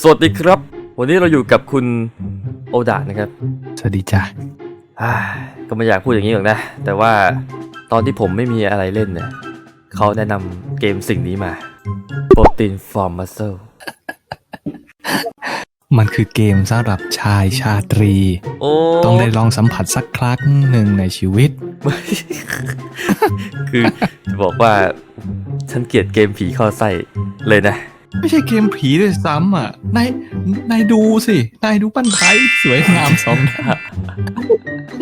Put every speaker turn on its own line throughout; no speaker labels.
สวัสดีครับ วันนี้เราอยู่กับคุณโอดานะครับ
สวัสดีจ้ะ
อ่าก็ไม่อยากพูดอย่างนี้หรอกนะ แต่ว่าตอนที่ผมไม่มีอะไรเล่นเนี่ยเขาแนะนำเกมสิ่งนี้มา Protein for Muscle
มันคือเกมสำหรับชายชาตรี
โอ้
ต้องได้ลองสัมผัสสักครั้งหนึ่งในชีวิต
คือจะบอกว่าฉันเกลียดเกมผีเข้อไส้เลยนะ
ไม่ใช่เกมผีด้วยซ้ำอะ นาย นายดูสิ นายดูปั้นไทยสวยงามสองหน้า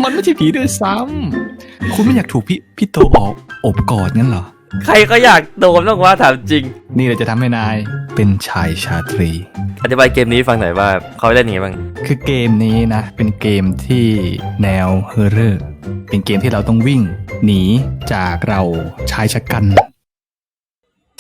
มันไม่ใช่ผีด้วยซ้ำ คุณไม่อยากถูกพี่พี่โตออกอบกอดงั้นเหรอ
ใครก็อยากโดนบ้างว่าถามจริง
นี่เลยจะทำให้นายเป็นชายชาตรี
อธิบายเกมนี้ฟังหน่อยว่าเขาเล่นยังไงบ้าง
คือเกมนี้นะ เป็นเกมที่แนวเฮอร์เรอร์ เป็นเกมที่เราต้องวิ่ง หนีจากเราชายชะกัน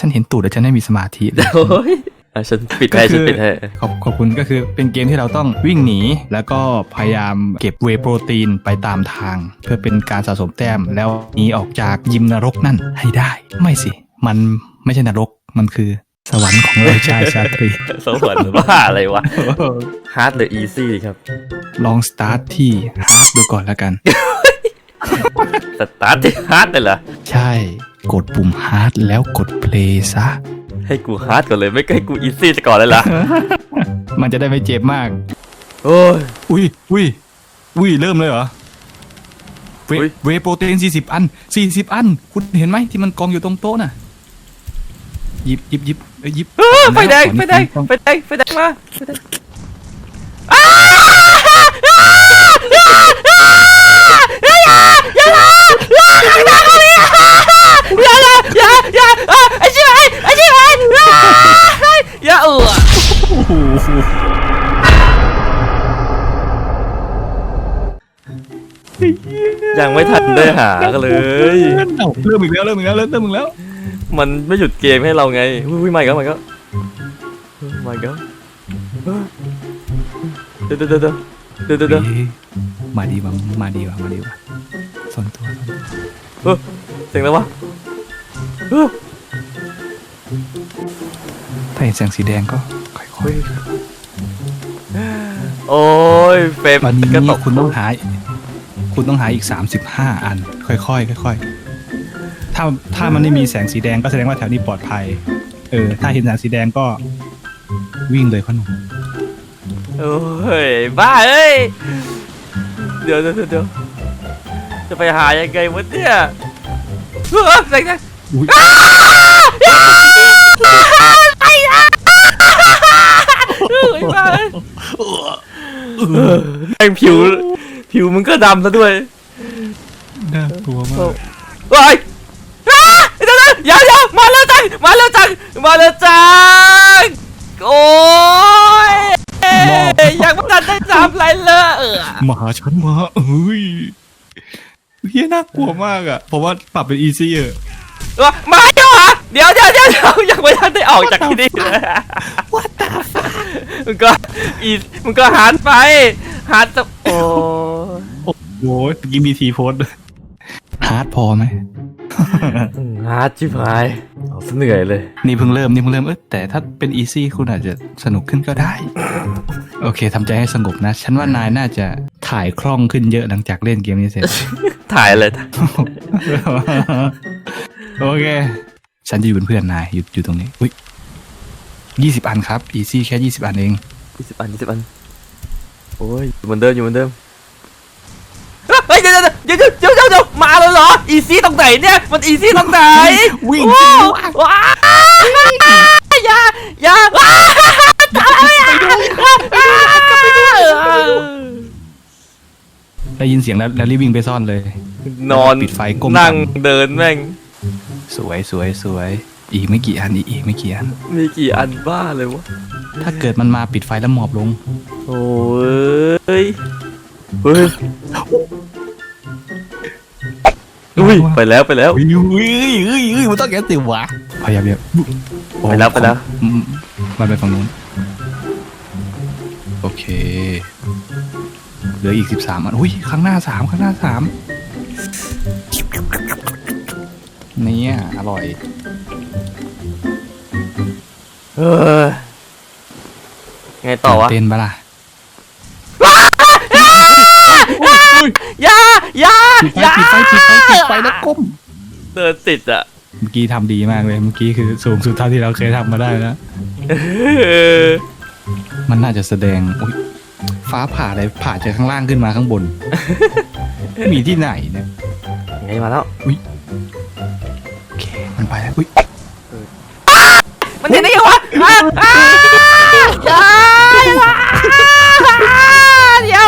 ฉันเห็นตูดแล้วฉันไม่มีสมาธิเลย
โอ้ยอะฉันปิดให้
ก็คือ
ฉันปิดให้
ขอบขอบคุณก็คือเป็นเกมที่เราต้องวิ่งหนี แล้วก็พยายามเก็บเวย์โปรตีนไปตามทาง เพื่อเป็นการสะสมแต้มแล้วหนีออกจากยิมนรกนั่นให้ได้ ไม่สิ มันไม่ใช่นรกมันคือสวรรค์ของเราชายชาตรี
สวรรค์บ้าอะไรวะ hard หรือ easy ครับ
ลองสตาร์ทที่ฮาร์ดดูก่อนแล้วกัน
สตาร์ทที่ hard เลยเหรอ
ใช่ กดปุ่มฮาร์ดแล้วกดเพลย์ซะ
ให้กู hard ก่อนเลยไม่ให้กู easy ก่อนเลยล่ะ
มันจะได้ไม่เจ็บมาก
โอ้ย
อุ้ยอุ้ยอุ้ยเริ่มเลยเหรอ เว
อุ๊ย
เวย์โปรตีน40 อัน 40 อัน คุณเห็นไหมที่มันกองอยู่ตรงโต๊ะน่ะหยิบหยิบหยิบเอ้ยหยิบ
เออไฟแดง
ก่อน
ไฟแดง
ก่อน
ไฟแดงไฟแดงมาไฟแดง ไม่ทันได้หากันเลย
เอ้าเริ่มอีกแล้วเริ่มอีกแล้วเริ่มเริ่มอีกแล้ว
มันไม่หยุดเกมให้เราไงอุ้ยไม่ก็ไม่ก็ไม่ก็เดี๋ยวเดี๋ยวเดี๋ยวเดี๋ยวเดี๋ยวเดี๋ยว
เฮ้ยมาดีว่ะมาดีว่ะมาดีว่ะซ่อนตัวซ่อนตัว
เออเสียงแล้ววะเออ
ถ้าเห็นแสงสีแดงก็ค่อย
โอ้ยเฟรม
ๆวันนี้
ก็ตก
คุณต้องหา คุณต้องหาอีก 35 อัน ค่อยๆค่อยๆถ้าถ้ามันไม่มีแสงสีแดงก็แสดงว่าแถวนี้ปลอดภัย เออ ถ้าเห็นแสงสีแดงก็วิ่งเลยพ่อหนุ่ม
โอ้ยบ้าเอ้ยเดี๋ยวเดี๋ยวเดี๋ยวเดี๋ยวจะไปหายังไงวะเนี่ยเออเสียงนะ
อุ๊ย
เอ้ยบ้าเอ้ยแม่งผิว ผิวมึงก็ดำซะด้วย
น่ากลัวมาก
เฮ้ยอ้าเดี๋ยวเดี๋ยวเดี๋ยวมาแล้วจัง มาแล้วจัง มาแล้วจัง โอ้ยยังไม่ทันได้ทำอะไรเลยเออ
มาหาฉันมาเอ้ยเฮียน่ากลัวมากอะเพราะว่าปรับเป็นอีซี่เออ
เออมาเดี๋ยวเหรอเดี๋ยวเดี๋ยวเดี๋ยวเดี๋ยวยังไม่ทันได้ออกจากที่นี่เลย
What the fuck
มึงก็อีมึงก็หันไปหันจะโอ้
โอ้โหเมื่อกี้มีทีโพสต์ด้วยฮาร์ดพอไหม
ฮาร์ดชิบหายเอาซะเหนื่อยเลย
นี่เพิ่งเริ่มนี่เพิ่งเริ่มเออแต่ถ้าเป็นอีซี่คุณอาจจะสนุกขึ้นก็ได้ โอเคทำใจให้สงบนะ ฉันว่านายน่าจะถ่ายคล่องขึ้นเยอะหลังจากเล่นเกมนี้เสร็จ
ถ่ายเลย
โอเค ฉันจะอยู่เป็นเพื่อนนายอยู่อยู่ตรงนี้อุ้ย ยี่สิบอันครับ อีซี่แค่ยี่สิบอันเอง
ยี่สิบอันยี่สิบอัน โอ้ยอยู่เหมือนเดิมอยู่เหมือนเดิมเฮ้ยเดี๋ยวเดี๋ยวเดี๋ยวเดี๋ยวเดี๋ยวเดี๋ยวมาแล้วเหรอ อีซี่ตรงไหนเนี่ย มันอีซี่ตรงไหน
วิ่ง
โอ้
สิ
ว้าวอย่าอย่าว้าวตายอะ
ได้ยินเสียงแล้วแล้วรีบวิ่งไปซ่อนเลย
นอน
ปิดไฟก้ม
นั่ง
ต่ำ
เดินแม่ง
สวยสวยสวย อีกไม่กี่อันอีกอีกไม่กี่อัน
มีกี่อันบ้าเลยวะ
ถ้าเกิดมันมาปิดไฟแล้วหมอบลง
โอ้ยเฮ้ยอุ้ยไปแล้วไปแล้ว
อุ้ยอุ้ยอุ้ยอุ้ยมันต้องแกติวะพยายามแบบ
ไปแล้วไปแล้ว
อืมมันไปฝั่งนู้น โอเค เหลืออีกสิบสามอันอุ้ยข้างหน้าสามข้างหน้าสามเนี่ยอร่อย
เออไงต่อวะ
เต้นปะล่ะ
อย่าอย่า
ปิดไฟ
อย่า
ปิดไฟปิดไฟปิดไฟแล้วก้ม
เดินติดอะ
เมื่อกี้ทำดีมากเลย เมื่อกี้คือสูงสุดเท่าที่เราเคยทำมาได้แล้ว
เออ
มันน่าจะแสดงอุ๊ยฟ้าผ่าอะไรผ่าจากข้างล่างขึ้นมาข้างบน มีที่ไหนเนี่ย
ไงมาแล้ว
โอเคมันไปแล้วอุ้ย
มันเห็นได้ยังวะ อะอะอย่าอย่าเดี๋ยว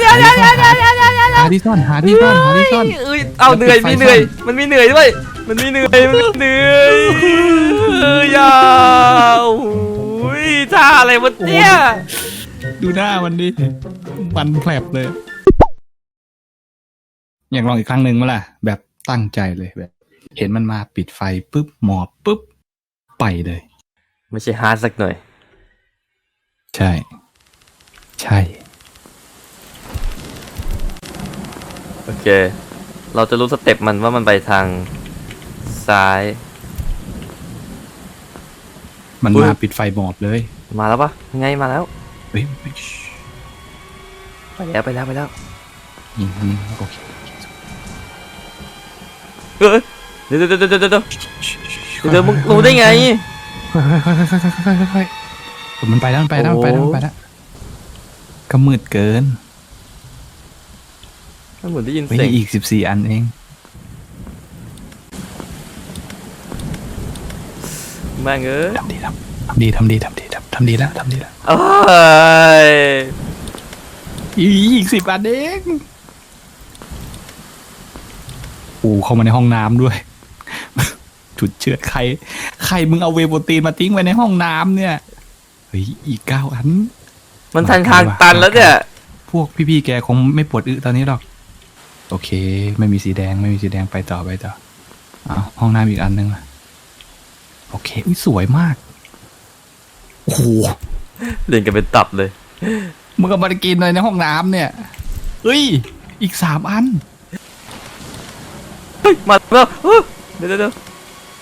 เดี๋ยวเดี๋ยวเดี๋ยวเดี๋ยวเดี๋ยวเดี๋ยวเดี๋ยว
หาที่ซ่อนหาที่ซ่อนหาที่ซ่อน
เอ้ยเอาเหนื่อยมีเหนื่อย มันมีเหนื่อยด้วย มันมีเหนื่อยมันมีเหนื่อยเอ้ยอยาโอ้ยท่าอะไรวะเนี่ย
ดูหน้ามันดิมันแผลบเลย อยากลองอีกครั้งหนึ่งมั้ยล่ะ แบบตั้งใจเลยแบบ เห็นมันมาปิดไฟปุ๊บหมอบปุ๊บ ไปเลย
ไม่ใช่ฮาร์ดสักหน่อย
ใช่ ใช่
โอเค เราจะรู้สเต็ปมันว่ามันไปทางซ้าย
มัน
อุ๊ย
มาปิดไฟหมอบเลย
มาแล้วปะไงมาแล้ว
เฮ้ยเฮ้ย
ไปแล้วไปแล้วไปแล้ว
ยิงยิงโอเค
เฮ้ยเดี๋ยวเดี๋ยวเดี๋ยวเดี๋ยวเดี๋ยวเดี๋ยวเดี๋ยวมึงรู้ได้ไง
มันไปแล้วมันไปแล้วมันไปแล้วมันไปแล้วก็มืดเกิน
มันเหมือนได้ยินเสียง
อีกสิบสี่อันเอง
แม่งเอ้ย
ทำดีทำดีทำดีทำดีทำทำดีแล้วทำดีแล้ว
เอ้ย
อีกสิบอันเองอ้เข้ามาในห้องน้ำด้วย จุดเชือดใคร ใครมึงเอาเวย์โปรตีนมาทิ้งไว้ในห้องน้ำเนี่ย เฮ้ย อีกเก้าอัน
มันทันทางตันแล้วเนี่ย
พวกพี่ๆแกคงไม่ปวดอึตอนนี้หรอก โอเค ไม่มีสีแดงไม่มีสีแดงไปต่อไปต่ออ้าวห้องน้ำอีกอันนึงล่ะโอเคอุ้ยสวยมากโอ้โห
เล่นกันเป็นตับเลย
มึงก็มากินเลยในห้องน้ำเนี่ยเฮ้ย อีกสามอัน
เฮ้ย มาแล้วเฮ้ยเดี๋ยวเดี๋ยวเดี๋ยว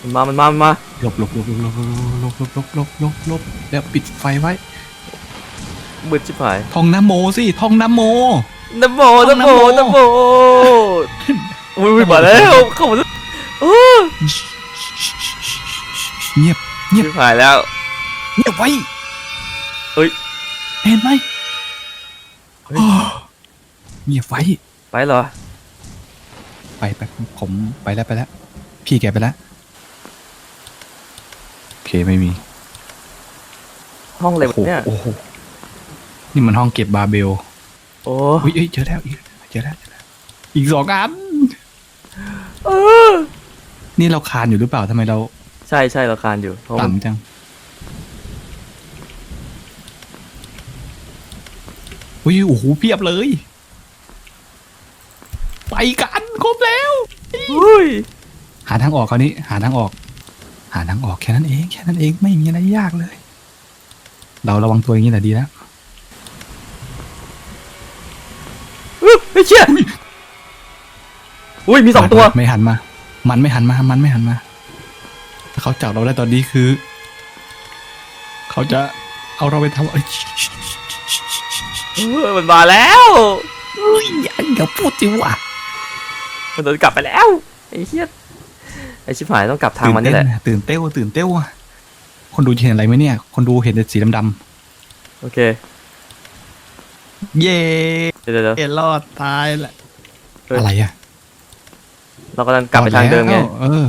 มันมา มันมา มันมา
หลบหลบหลบหลบหลบหลบหลบหลบหลบหลบหลบแล้วปิดไฟไว้
มืดชิบหาย
ท่องน้ำโมสิท่องน้ำโม
น้ำโมน้ำโมน้ำโมอุ้ยอุ้ยมาแล้วเข้ามาแล้วโอ้
เงียบเงียบ
ชิบหายแล้ว
เงียบไว้
เฮ้ย
เห็นไหม
เฮ้ย
เงียบไว้
ไปเหรอ
ไปไปผมไปแล้วไปแล้ว พี่แกไปแล้วโอเค ไม่มี
ห้องอะไร
โอ้
วะ
โห
เนี่ย
โอ้โหนี่มันห้องเก็บบาร์เบล
โอ้
อุ้ยเอ้ยเจอแล้วอีกเจอแล้วเจอแล้ว อีกสองอัน
เออ
นี่เราคานอยู่หรือเปล่าทำไมเรา
ใช่ใช่เราคานอยู่เพราะมัน
ต่ำจัง อุ้ยโอ้โหเพียบเลย ไปกันครบแล้ว
อุ้ย
หาทางออกคราวนี้ หาทางออก หาทางออกแค่นั้นเองแค่นั้นเองไม่มีอะไรยากเลย เราระวังตัวอย่างนี้แหละดีแล้ว
อุ๊ยไม่เชี่ยอุ้ยมีสองตัว
ไม่หันมา มันไม่หันมา มันไม่หันมา ถ้าเขาจับเราได้ตอนนี้คือ เขาจะเอาเราไปทำเอ้ย
เออมันมาแล้ว
เอ้ยอย่าอย่าพูดสิวะ
มันโดนกลับไปแล้วไอ้เหี้ย ไอ้ชิบหายต้องกลับทางมันนี่แหละ
ตื่นเต้นตื่นเต้วตื่นเต้วอะคนดูเห็นอะไรไหมเนี่ย คนดูเห็นแต่สีดำ
โอเค
ๆเย่
เดี๋ยวเดี๋ยวเดี๋ยว
เอ็รอดตายแหละ
เฮ้ย
อะไรอะ
เรากำลังกลับไปทางเดิมไง
รอดแล้วเออ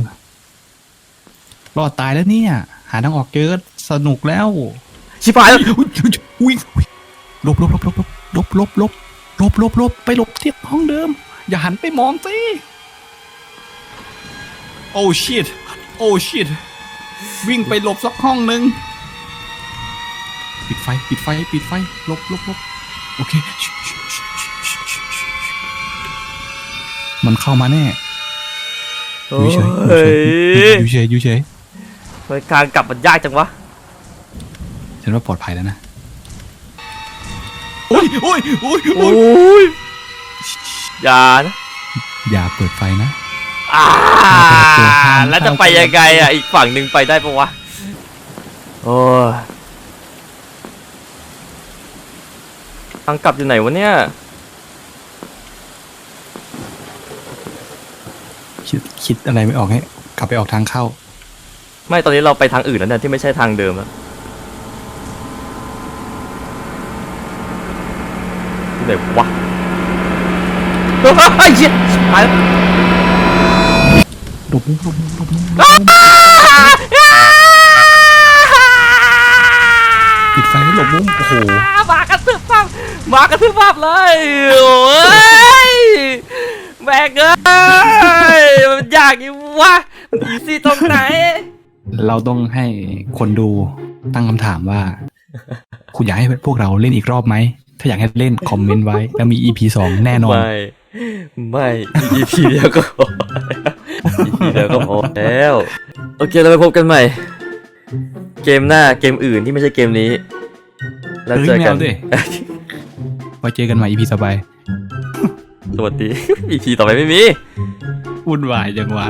รอดตายแล้วเนี่ย หาทางออกเจอก็สนุกแล้ว
ชิบหายแล้ว
อุ้ยอุ้ยอุ้ยอุ้ยหลบหลบหลบหลบหลบหลบหลบหลบหลบหลบไปหลบที่ห้องเดิม อย่าหันไปมองสิ โอ้ชิตโอ้ชิตวิ่งไปหลบสักห้องหนึ่งปิดไฟ ปิดไฟ ปิดไฟหลบหลบหลบโอเคชิชิชิชิชิชิชิมันเข้ามาแน่
โอ้
อยู่เฉย
ย
อยู่เฉยอยู่เฉย
ทำไมการกลับมันยากจังวะ
ฉันว่าปลอดภัยแล้วนะโอ้ยโอ้ยโอ้ย
โอ้ยอย่านะ
อย่าเปิดไฟนะ
อ่า
ห้าม
แล้วจะไปยังไงอะ อีกฝั่งหนึ่งไปได้ปะวะ โอ้ยทางกลับอยู่ไหนวะเนี่ย
คิดคิดอะไรไม่ออกให้กลับไปออกทางเข้า
ไม่ตอนนี้เราไปทางอื่นแล้วเนี่ยที่ไม่ใช่ทางเดิมแล้วที่ไหนวะเฮ้ยเหี้ยชิบหายแล้ว
หลบมุมหลบมุมหลบมุม
อ้า
ปิดไฟหลบมุมโอ้โห
มากระทืบภาพมากระทืบภาพเลยโอ้ยแบกเอ้ยมันยากอยู่วะมันอีซี่ตรงไหน
เราต้องให้คนดูตั้งคำถามว่า คุณอยากให้พวกเราเล่นอีกรอบไหม ถ้าอยากให้เล่นคอมเมนต์ไว้ แล้วมี EP สองแน่นอน
ไม่ ไม่ EP เดียวก็พอ EP เดียวก็พอแล้ว โอเคเราไปพบกันใหม่ เกมหน้าเกมอื่นที่ไม่ใช่เกมนี้ แล้วเจอกัน
เฮ้ยไม่เอาดิ ไว้เจอกันใหม่ EP ต่อไป
สวัสดี EP ต่อไปไม่มี
วุ่นวายจังวะ